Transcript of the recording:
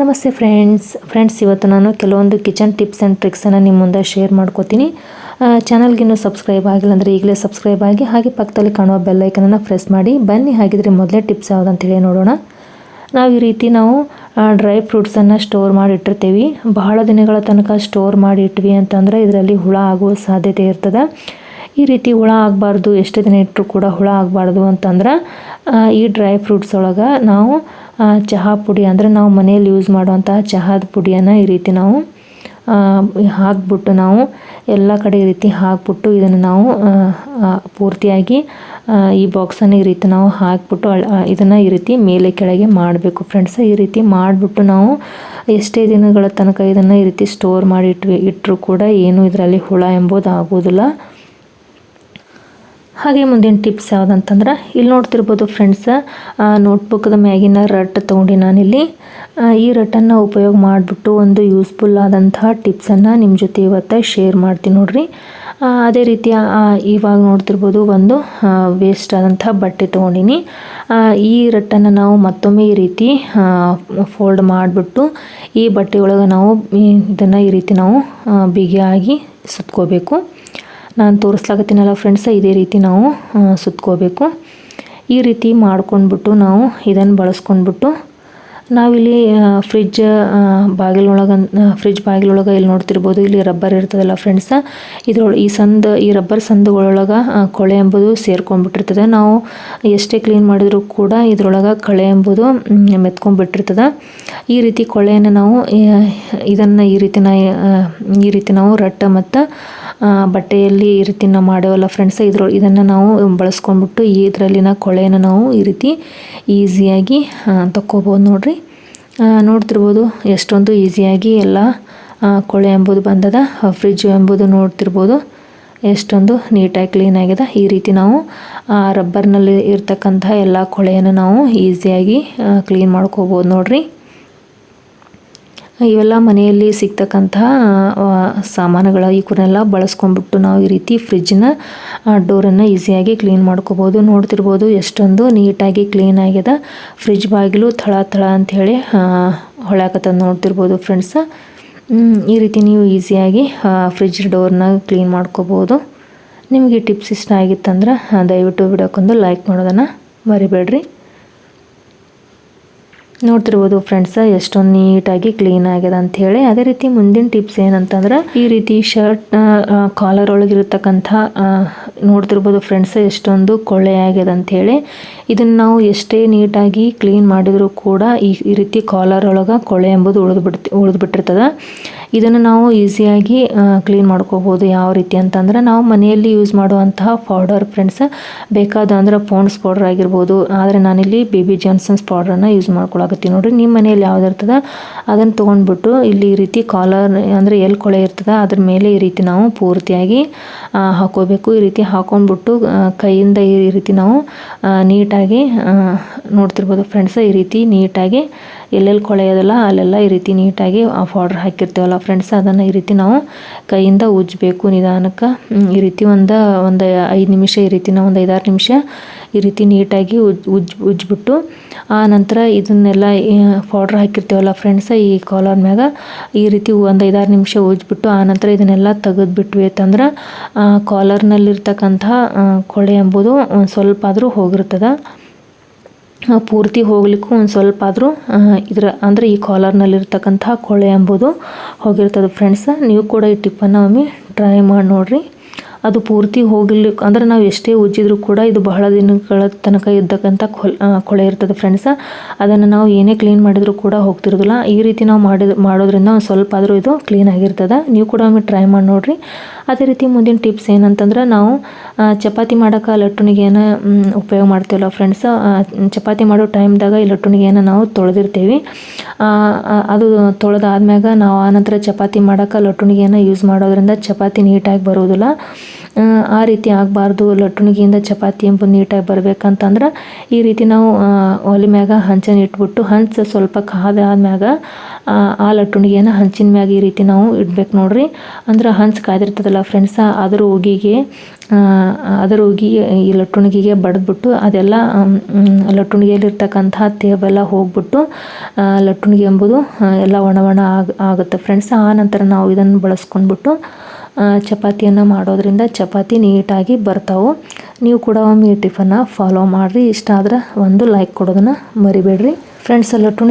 ನಮಸ್ತೆ friends. Friends, ಇವತ್ತು ನಾನು ಕೆಲವೊಂದು ಕಿಚನ್ ಟಿಪ್ಸ್ ಆ್ಯಂಡ್ ಟ್ರಿಕ್ಸನ್ನು ನಿಮ್ಮ ಮುಂದೆ ಶೇರ್ ಮಾಡ್ಕೋತೀನಿ. ಚಾನಲ್ಗಿನ್ನೂ ಸಬ್ಸ್ಕ್ರೈಬ್ ಆಗಿಲ್ಲ ಅಂದರೆ ಈಗಲೇ ಸಬ್ಸ್ಕ್ರೈಬ್ ಆಗಿ, ಹಾಗೆ ಪಕ್ಕದಲ್ಲಿ ಕಾಣುವ ಬೆಲ್ಲೈಕನನ್ನು ಪ್ರೆಸ್ ಮಾಡಿ. ಬನ್ನಿ, ಹಾಗಿದ್ರೆ ಮೊದಲೇ ಟಿಪ್ಸ್ ಯಾವುದಂತೇಳಿ ನೋಡೋಣ. ನಾವು ಈ ರೀತಿ ನಾವು ಡ್ರೈ ಫ್ರೂಟ್ಸನ್ನು ಸ್ಟೋರ್ ಮಾಡಿ ಇಟ್ಟಿರ್ತೀವಿ. ಬಹಳ ದಿನಗಳ ತನಕ ಸ್ಟೋರ್ ಮಾಡಿ ಇಟ್ವಿ ಅಂತಂದರೆ ಇದರಲ್ಲಿ ಹುಳ ಆಗುವ ಸಾಧ್ಯತೆ ಇರ್ತದೆ. ಈ ರೀತಿ ಹುಳ ಆಗಬಾರ್ದು, ಎಷ್ಟು ದಿನ ಇಟ್ಟರು ಕೂಡ ಹುಳ ಆಗಬಾರ್ದು ಅಂತಂದ್ರೆ ಈ ಡ್ರೈ ಫ್ರೂಟ್ಸ್ ಒಳಗೆ ನಾವು ಚಹಾ ಪುಡಿ ಅಂದರೆ ನಾವು ಮನೆಯಲ್ಲಿ ಯೂಸ್ ಮಾಡುವಂತಹ ಚಹಾದ ಪುಡಿಯನ್ನು ಈ ರೀತಿ ನಾವು ಹಾಕ್ಬಿಟ್ಟು ನಾವು ಎಲ್ಲ ಕಡೆ ಈ ರೀತಿ ಹಾಕ್ಬಿಟ್ಟು ಇದನ್ನು ನಾವು ಪೂರ್ತಿಯಾಗಿ ಈ ಬಾಕ್ಸನ್ನು ಈ ರೀತಿ ನಾವು ಹಾಕ್ಬಿಟ್ಟು ಇದನ್ನು ಈ ರೀತಿ ಮೇಲೆ ಕೆಳಗೆ ಮಾಡಬೇಕು ಫ್ರೆಂಡ್ಸ್ ಈ ರೀತಿ ಮಾಡಿಬಿಟ್ಟು ನಾವು ಎಷ್ಟೇ ದಿನಗಳ ತನಕ ಇದನ್ನು ಈ ರೀತಿ ಸ್ಟೋರ್ ಮಾಡಿ ಇಟ್ವಿ ಇಟ್ಟರು ಕೂಡ ಏನು ಇದರಲ್ಲಿ ಹುಳ ಎಂಬುದು ಆಗೋದಿಲ್ಲ ಹಾಗೆ ಮುಂದಿನ ಟಿಪ್ಸ್ ಯಾವುದಂತಂದ್ರೆ, ಇಲ್ಲಿ ನೋಡ್ತಿರ್ಬೋದು ಫ್ರೆಂಡ್ಸ್ ನೋಟ್ಬುಕ್ದ ಮ್ಯಾಗಿನ ರಟ್ ತೊಗೊಂಡು ನಾನಿಲ್ಲಿ. ಈ ರಟ್ಟನ್ನು ಉಪಯೋಗ ಮಾಡಿಬಿಟ್ಟು ಒಂದು ಯೂಸ್ಫುಲ್ ಆದಂತಹ ಟಿಪ್ಸನ್ನು ನಿಮ್ಮ ಜೊತೆ ಇವತ್ತು ಶೇರ್ ಮಾಡ್ತೀನಿ ನೋಡ್ರಿ. ಅದೇ ರೀತಿ ಇವಾಗ ನೋಡ್ತಿರ್ಬೋದು ಒಂದು ವೇಸ್ಟ್ ಆದಂಥ ಬಟ್ಟೆ ತೊಗೊಂಡಿನಿ. ಈ ರಟ್ಟನ್ನು ನಾವು ಮತ್ತೊಮ್ಮೆ ಈ ರೀತಿ ಫೋಲ್ಡ್ ಮಾಡಿಬಿಟ್ಟು ಈ ಬಟ್ಟೆಯೊಳಗೆ ನಾವು ಇದನ್ನು ಈ ರೀತಿ ನಾವು ಬಿಗಿಯಾಗಿ ಸುತ್ಕೋಬೇಕು. ನಾನು ತೋರಿಸ್ಲಾಗತ್ತೀನಲ್ಲ ಫ್ರೆಂಡ್ಸ ಇದೇ ರೀತಿ ನಾವು ಸುತ್ಕೋಬೇಕು. ಈ ರೀತಿ ಮಾಡ್ಕೊಂಡ್ಬಿಟ್ಟು ನಾವು ಇದನ್ನು ಬಳಸ್ಕೊಂಡ್ಬಿಟ್ಟು ನಾವಿಲ್ಲಿ ಫ್ರಿಜ್ ಬಾಗಿಲೊಳಗೆ ಫ್ರಿಜ್ ಬಾಗಿಲೊಳಗೆ ಇಲ್ಲಿ ನೋಡ್ತಿರ್ಬೋದು, ಇಲ್ಲಿ ರಬ್ಬರ್ ಇರ್ತದಲ್ಲ ಫ್ರೆಂಡ್ಸ ಇದ್ರೊಳಗೆ ಈ ಸಂದ, ಈ ರಬ್ಬರ್ ಸಂದುಗಳೊಳಗೆ ಕೊಳೆ ಎಂಬುದು ಸೇರ್ಕೊಂಡ್ಬಿಟ್ಟಿರ್ತದೆ. ನಾವು ಎಷ್ಟೇ ಕ್ಲೀನ್ ಮಾಡಿದರೂ ಕೂಡ ಇದ್ರೊಳಗೆ ಕಳೆ ಎಂಬುದು ಮೆತ್ಕೊಂಡ್ಬಿಟ್ಟಿರ್ತದೆ. ಈ ರೀತಿ ಕೊಳೆಯನ್ನು ನಾವು ಇದನ್ನು ಈ ರೀತಿ ನಾ ಈ ರೀತಿ ನಾವು ರಟ್ಟ ಮತ್ತು ಬಟ್ಟೆಯಲ್ಲಿ ಈ ರೀತಿ ನಾವು ಮಾಡೇವಲ್ಲ ಫ್ರೆಂಡ್ಸ್ ಇದ್ರ, ಇದನ್ನು ನಾವು ಬಳಸ್ಕೊಂಡ್ಬಿಟ್ಟು ಇದರಲ್ಲಿನ ಕೊಳೆಯನ್ನು ನಾವು ಈ ರೀತಿ ಈಸಿಯಾಗಿ ತಕ್ಕೋಬೋದು ನೋಡ್ರಿ. ನೋಡ್ತಿರ್ಬೋದು ಎಷ್ಟೊಂದು ಈಸಿಯಾಗಿ ಎಲ್ಲ ಕೊಳೆ ಎಂಬುದು ಬಂದದ ಫ್ರಿಜ್ ಎಂಬುದು ನೋಡ್ತಿರ್ಬೋದು. ಎಷ್ಟೊಂದು ನೀಟಾಗಿ ಕ್ಲೀನ್ ಆಗಿದೆ. ಈ ರೀತಿ ನಾವು ರಬ್ಬರ್ನಲ್ಲಿ ಇರ್ತಕ್ಕಂಥ ಎಲ್ಲ ಕೊಳೆಯನ್ನು ನಾವು ಈಸಿಯಾಗಿ ಕ್ಲೀನ್ ಮಾಡ್ಕೋಬೋದು ನೋಡ್ರಿ. ಇವೆಲ್ಲ ಮನೆಯಲ್ಲಿ ಸಿಗ್ತಕ್ಕಂತಹ ಸಾಮಾನುಗಳ ಇವನ್ನೆಲ್ಲ ಬಳಸ್ಕೊಂಡ್ಬಿಟ್ಟು ನಾವು ಈ ರೀತಿ ಫ್ರಿಜ್ನ ಡೋರನ್ನು ಈಸಿಯಾಗಿ ಕ್ಲೀನ್ ಮಾಡ್ಕೋಬೋದು. ನೋಡ್ತಿರ್ಬೋದು ಎಷ್ಟೊಂದು ನೀಟಾಗಿ ಕ್ಲೀನ್ ಆಗ್ಯದ ಫ್ರಿಜ್ ಬಾಗಿಲು ಥಳ ಥಳ ಅಂಥೇಳಿ ಹೊಳ್ಯಾಕತ್ತದ ನೋಡ್ತಿರ್ಬೋದು ಫ್ರೆಂಡ್ಸ. ಈ ರೀತಿ ನೀವು ಈಸಿಯಾಗಿ ಫ್ರಿಜ್ ಡೋರ್ನ ಕ್ಲೀನ್ ಮಾಡ್ಕೋಬೋದು. ನಿಮಗೆ ಟಿಪ್ಸ್ ಇಷ್ಟ ಆಗಿತ್ತಂದ್ರೆ, ದಯವಿಟ್ಟು ವಿಡಿಯೋಕ್ಕೊಂದು ಲೈಕ್ ಮಾಡೋದನ್ನು ಮರಿಬೇಡ್ರಿ. ನೋಡ್ತಿರ್ಬೋದು ಫ್ರೆಂಡ್ಸ್ ಎಷ್ಟೊಂದು ನೀಟಾಗಿ ಕ್ಲೀನ್ ಆಗಿದೆ ಅಂತ ಹೇಳಿ. ಅದೇ ರೀತಿ ಮುಂದಿನ ಟಿಪ್ಸ್ ಏನಂತಂದ್ರೆ, ಈ ರೀತಿ ಶರ್ಟ್ ಕಾಲರ್ ಒಳಗಿರತಕ್ಕಂಥ ನೋಡ್ತಿರ್ಬೋದು ಫ್ರೆಂಡ್ಸ್ ಎಷ್ಟೊಂದು ಕೊಳೆ ಆಗಿದೆ ಅಂತ ಹೇಳಿ. ಇದನ್ನು ನಾವು ಎಷ್ಟೇ ನೀಟಾಗಿ ಕ್ಲೀನ್ ಮಾಡಿದರೂ ಕೂಡ ಈ ರೀತಿ ಕಾಲರ್ ಒಳಗೆ ಕೊಳೆ ಎಂಬುದು ಉಳಿದು ಬಿಡ್ತಿ, ಉಳಿದು ಇದನ್ನು ನಾವು ಈಸಿಯಾಗಿ ಕ್ಲೀನ್ ಮಾಡ್ಕೋಬೋದು ಯಾವ ರೀತಿ ಅಂತಂದ್ರೆ ನಾವು ಮನೆಯಲ್ಲಿ ಯೂಸ್ ಮಾಡುವಂತಹ ಪೌಡರ್ ಫ್ರೆಂಡ್ಸ್ ಬೇಕಾದ ಅಂದರೆ ಪೌಂಡ್ಸ್ ಪೌಡರ್ ಆಗಿರ್ಬೋದು. ಆದರೆ ನಾನಿಲ್ಲಿ ಬೇಬಿ ಜಾನ್ಸನ್ಸ್ ಪೌಡ್ರನ್ನು ಯೂಸ್ ಮಾಡ್ಕೊಳಕತ್ತೀನಿ. ನೋಡಿರಿ ನಿಮ್ಮ ಮನೆಯಲ್ಲಿ ಯಾವ್ದು ಇರ್ತದೆ ಅದನ್ನು ತೊಗೊಂಡ್ಬಿಟ್ಟು ಇಲ್ಲಿ ಈ ರೀತಿ ಕಾಲರ್ ಅಂದರೆ ಎಲ್ಲಿ ಕೊಳೆ ಇರ್ತದೆ ಅದ್ರ ಮೇಲೆ ಈ ರೀತಿ ನಾವು ಪೂರ್ತಿಯಾಗಿ ಹಾಕೋಬೇಕು. ಈ ರೀತಿ ಹಾಕೊಂಡ್ಬಿಟ್ಟು ಕೈಯಿಂದ ಈ ರೀತಿ ನಾವು ನೀಟಾಗಿ ನೋಡ್ತಿರ್ಬೋದು ಫ್ರೆಂಡ್ಸ್ ಈ ರೀತಿ ನೀಟಾಗಿ ಎಲ್ಲೆಲ್ಲಿ ಕೊಳೆ ಅಲ್ಲೆಲ್ಲ ಈ ರೀತಿ ನೀಟಾಗಿ ಆ ಪೌಡ್ರ್ ಹಾಕಿರ್ತೀವಲ್ಲ ಫ್ರೆಂಡ್ಸ್ ಅದನ್ನು ಈ ರೀತಿ ನಾವು ಕೈಯಿಂದ ಉಜ್ಜಬೇಕು ನಿಧಾನಕ್ಕೆ. ಈ ರೀತಿ ಒಂದು ಒಂದು ಐದು ನಿಮಿಷ ಈ ರೀತಿ ನಾವು ಒಂದು ಐದಾರು ನಿಮಿಷ ಈ ರೀತಿ ನೀಟಾಗಿ ಉಜ್ ಉಜ್ ಉಜ್ಬಿಟ್ಟು ಆ ನಂತರ ಇದನ್ನೆಲ್ಲ ಪೌಡ್ರ್ ಹಾಕಿರ್ತೀವಲ್ಲ ಫ್ರೆಂಡ್ಸ್ ಈ ಕಾಲರ್ ಮ್ಯಾಗ, ಈ ರೀತಿ ಒಂದು ಐದಾರು ನಿಮಿಷ ಉಜ್ಬಿಟ್ಟು ಆ ನಂತರ ಇದನ್ನೆಲ್ಲ ತೆಗೆದ್ಬಿಟ್ವಿ ಅಂತಂದ್ರೆ ಕಾಲರ್ನಲ್ಲಿರ್ತಕ್ಕಂಥ ಕೊಳೆ ಎಂಬುದು ಸ್ವಲ್ಪ ಆದರೂ ಹೋಗಿರ್ತದೆ. ಪೂರ್ತಿ ಹೋಗ್ಲಿಕ್ಕೂ ಒಂದು ಸ್ವಲ್ಪ ಆದರೂ ಇದರ ಅಂದರೆ ಈ ಕಾಲರ್ನಲ್ಲಿರ್ತಕ್ಕಂಥ ಕೊಳೆ ಎಂಬುದು ಹೋಗಿರ್ತದೆ ಫ್ರೆಂಡ್ಸ್ ನೀವು ಕೂಡ ಈ ಟಿಪ್ಪನ್ನು ಒಮ್ಮೆ ಟ್ರೈ ಮಾಡಿ ನೋಡ್ರಿ. ಅದು ಪೂರ್ತಿ ಹೋಗ್ಲಿಕ್ಕೆ ಅಂದರೆ ನಾವು ಎಷ್ಟೇ ಉಜ್ಜಿದ್ರು ಕೂಡ ಇದು ಬಹಳ ದಿನಗಳ ತನಕ ಇದ್ದಕ್ಕಂಥ ಕೊಲ್ ಕೊಳೆ ಇರ್ತದೆ ಫ್ರೆಂಡ್ಸ್ ಅದನ್ನು ನಾವು ಏನೇ ಕ್ಲೀನ್ ಮಾಡಿದರೂ ಕೂಡ ಹೋಗ್ತಿರೋದಿಲ್ಲ. ಈ ರೀತಿ ನಾವು ಮಾಡಿದ, ಮಾಡೋದ್ರಿಂದ ಒಂದು ಸ್ವಲ್ಪ ಆದರೂ ಇದು ಕ್ಲೀನ್ ಆಗಿರ್ತದೆ. ನೀವು ಕೂಡ ಒಮ್ಮೆ ಟ್ರೈ ಮಾಡಿ ನೋಡಿರಿ. ಅದೇ ರೀತಿ ಮುಂದಿನ ಟಿಪ್ಸ್ ಏನಂತಂದ್ರೆ ನಾವು ಚಪಾತಿ ಮಾಡೋಕೆ ಲಟ್ಟಣಿಗೆನ ಉಪಯೋಗ ಮಾಡ್ತೀವಲ್ಲ ಫ್ರೆಂಡ್ಸ್ ಚಪಾತಿ ಮಾಡೋ ಟೈಮ್ದಾಗ ಈ ಲಟ್ಟುಣಿಗೆಯನ್ನು ನಾವು ತೊಳೆದಿರ್ತೀವಿ. ಅದು ತೊಳೆದಾದ್ಮ್ಯಾಗ ನಾವು ಆನಂತರ ಚಪಾತಿ ಮಾಡೋಕೆ ಲಟ್ಟಣಿಗೆನ ಯೂಸ್ ಮಾಡೋದ್ರಿಂದ ಚಪಾತಿ ನೀಟಾಗಿ ಬರೋದಿಲ್ಲ. ಆ, ರೀತಿ ಆಗಬಾರ್ದು ಲಟ್ಟುಣಿಗೆಯಿಂದ ಚಪಾತಿ ಎಂಬುದು ನೀಟಾಗಿ ಬರಬೇಕಂತಂದ್ರೆ ಈ ರೀತಿ ನಾವು ಒಲೆ ಮ್ಯಾಗ ಹಂಚನ್ನು ಇಟ್ಬಿಟ್ಟು ಹಂಚು ಸ್ವಲ್ಪ ಕಾದಾದ್ಮ್ಯಾಗ ಆ, ಆ ಲಟ್ಟಣಿಗೆನ ಹಂಚಿನ ಮ್ಯಾಗ ಈ ರೀತಿ ನಾವು ಇಡ್ಬೇಕು ನೋಡ್ರಿ. ಅಂದ್ರೆ ಹಂಚು ಕಾದಿರ್ತದಲ್ಲ ಫ್ರೆಂಡ್ಸ ಅದರ ಉಗಿಗೆ ಅದರ ಉಗಿ ಈ ಲಟ್ಟುಣಿಗೆಗೆ ಬಡಿದ್ಬಿಟ್ಟು ಅದೆಲ್ಲ ಲಟ್ಟಣಿಗೆಯಲ್ಲಿರ್ತಕ್ಕಂಥ ತೇವೆಲ್ಲ ಹೋಗ್ಬಿಟ್ಟು ಲಟ್ಟುಣಿಗೆ ಎಂಬುದು ಎಲ್ಲ ಒಣ ಒಣ ಆಗ ಆಗುತ್ತೆ. ಫ್ರೆಂಡ್ಸ್ ಆ ನಂತರ ನಾವು ಇದನ್ನು ಬಳಸ್ಕೊಂಡ್ಬಿಟ್ಟು ಚಪಾತಿಯನ್ನು ಮಾಡೋದ್ರಿಂದ ಚಪಾತಿ ನೀಟಾಗಿ ಬರ್ತಾವೆ. ನೀವು ಕೂಡ ಒಮ್ಮೆ ಟಿಫನ್ನ ಫಾಲೋ ಮಾಡಿರಿ. ಇಷ್ಟ ಆದ್ರೆ ಒಂದು ಲೈಕ್ ಕೊಡೋದನ್ನು ಮರಿಬೇಡ್ರಿ. ಫ್ರೆಂಡ್ಸ್ ಲಟ್ಟಣಿಗೆ